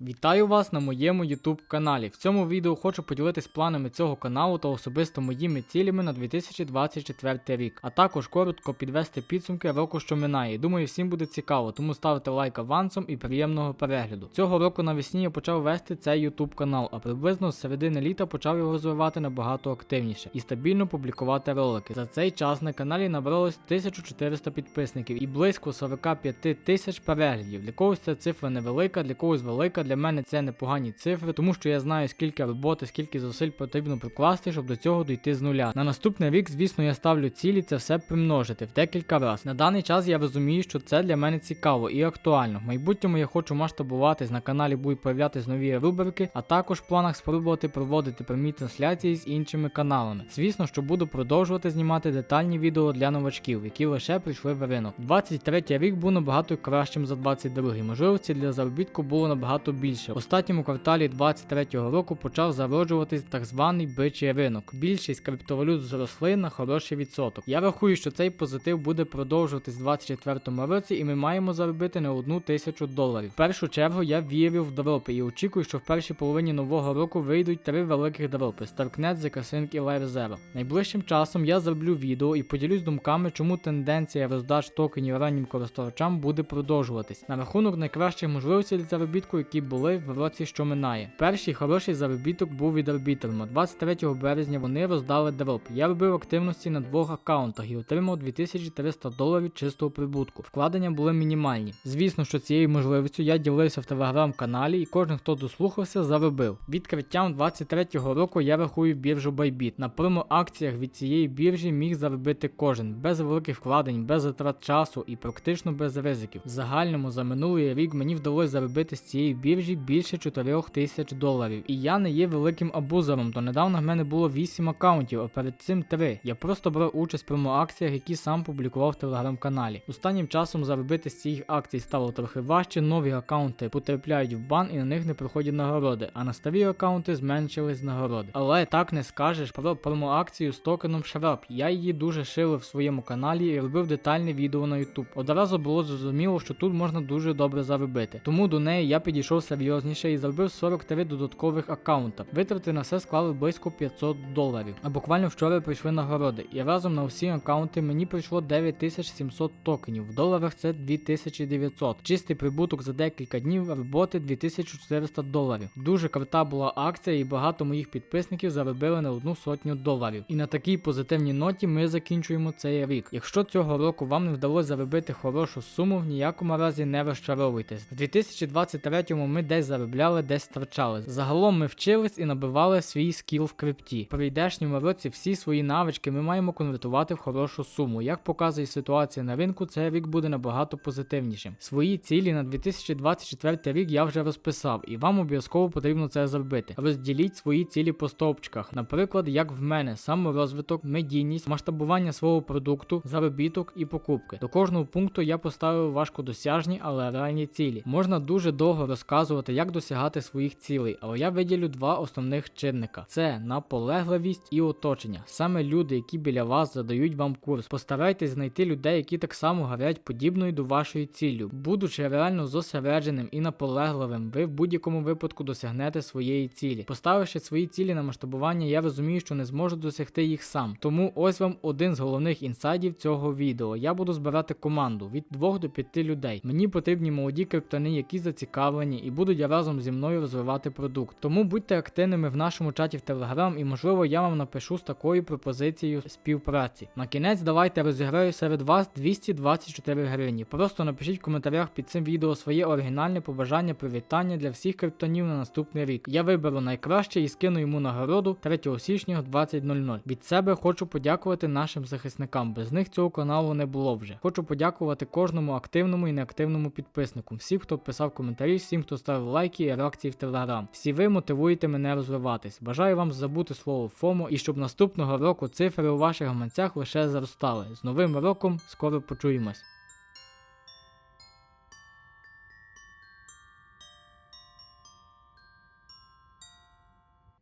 Вітаю вас на моєму YouTube каналі. В цьому відео хочу поділитись планами цього каналу та особисто моїми цілями на 2024 рік, а також коротко підвести підсумки року, що минає. Думаю, всім буде цікаво, тому ставте лайк авансом і приємного перегляду. Цього року навесні я почав вести цей YouTube канал, а приблизно з середини літа почав його розвивати набагато активніше і стабільно публікувати ролики. За цей час на каналі набралось 1400 підписників і близько 45 тисяч переглядів. Для когось ця цифра невелика, для когось велика. Для мене це непогані цифри, тому що я знаю, скільки роботи, скільки зусиль потрібно прикласти, щоб до цього дійти з нуля. На наступний рік, звісно, я ставлю цілі це все примножити в декілька разів. На даний час я розумію, що це для мене цікаво і актуально. В майбутньому я хочу масштабуватись, на каналі будуть появлятись нові рубрики, а також в планах спробувати проводити прямі трансляції з іншими каналами. Звісно, що буду продовжувати знімати детальні відео для новачків, які лише прийшли в ринок. 23 рік був набагато кращим за 22. Можливості для заробітку було набагато. В останньому кварталі 23-го року почав зароджуватись так званий бичий ринок. Більшість криптовалют зросли на хороший відсоток. Я рахую, що цей позитив буде продовжуватись в 24-му році, і ми маємо заробити не одну тисячу доларів. В першу чергу я вірю в дропи і очікую, що в першій половині нового року вийдуть три великих дропи: Starknet, ZK-Sync і Live Zero. Найближчим часом я зроблю відео і поділюсь думками, чому тенденція роздаж токенів раннім користувачам буде продовжуватись на рахунок найкращих можливостей для заробітку, які були в році, що минає. Перший хороший заробіток був від Arbitrum. 23 березня вони роздали дроп. Я робив активності на двох аккаунтах і отримав 2300 доларів чистого прибутку. Вкладення були мінімальні. Звісно, що цією можливістю я ділився в телеграм-каналі, і кожен, хто дослухався, заробив. Відкриттям 23-го року я рахую біржу Bybit. На промо-акціях від цієї біржі міг заробити кожен, без великих вкладень, без затрат часу і практично без ризиків. В загальному за минулий рік мені вдалося заробити з цієї біржі більше 4 тисяч доларів. І я не є великим абузером, то недавно в мене було 8 аккаунтів, а перед цим 3. Я просто брав участь в промо-акціях, які сам публікував в телеграм-каналі. Останнім часом заробити з цих акцій стало трохи важче, нові аккаунти потрапляють в бан і на них не приходять нагороди, а на старі аккаунти зменшились нагороди. Але так не скажеш про промо-акцію з токеном Shrap. Я її дуже шилив в своєму каналі і робив детальне відео на YouTube. Одразу було зрозуміло, що тут можна дуже добре заробити. Тому до неї я підійшов серйозніше і зробив 43 додаткових аккаунта. Витрати на все склали близько 500 доларів. А буквально вчора прийшли нагороди, і разом на всі аккаунти мені прийшло 9700 токенів. В доларах це 2900. Чистий прибуток за декілька днів роботи 2400 доларів. Дуже крута була акція, і багато моїх підписників заробили на одну сотню доларів. І на такій позитивній ноті ми закінчуємо цей рік. Якщо цього року вам не вдалося заробити хорошу суму, в ніякому разі не розчаровуйтесь. В 2023-му ми десь заробляли, десь втрачали. Загалом ми вчились і набивали свій скіл в крипті. В прийдешньому році всі свої навички ми маємо конвертувати в хорошу суму. Як показує ситуація на ринку, цей рік буде набагато позитивнішим. Свої цілі на 2024 рік я вже розписав, і вам обов'язково потрібно це зробити. Розділіть свої цілі по стовпчиках. Наприклад, як в мене, саморозвиток, медійність, масштабування свого продукту, заробіток і покупки. До кожного пункту я поставив важкодосяжні, але реальні цілі. Можна дуже довго розказувати, як досягати своїх цілей, але я виділю два основних чинника: це наполегливість і оточення. Саме люди, які біля вас задають вам курс. Постарайтесь знайти людей, які так само горять подібною до вашої ціллю. Будучи реально зосередженим і наполегливим, ви в будь-якому випадку досягнете своєї цілі. Поставивши свої цілі на масштабування, я розумію, що не зможу досягти їх сам. Тому ось вам один з головних інсайдів цього відео. Я буду збирати команду від 2 до 5 людей. Мені потрібні молоді криптони, які зацікавлені і будуть разом зі мною розвивати продукт. Тому будьте активними в нашому чаті в Telegram і можливо я вам напишу з такою пропозицією співпраці. На кінець давайте розіграю серед вас 224 гривні. Просто напишіть в коментарях під цим відео своє оригінальне побажання привітання для всіх криптонів на наступний рік. Я виберу найкраще і скину йому нагороду 3 січня в 20.00. Від себе хочу подякувати нашим захисникам. Без них цього каналу не було вже. Хочу подякувати кожному активному і неактивному підписнику, всім, хто писав коментарі, всім, хто ставив лайки і реакції в телеграм. Всі ви мотивуєте мене розвиватись. Бажаю вам забути слово ФОМО і щоб наступного року цифри у ваших гаманцях лише зростали. З новим роком скоро почуємось.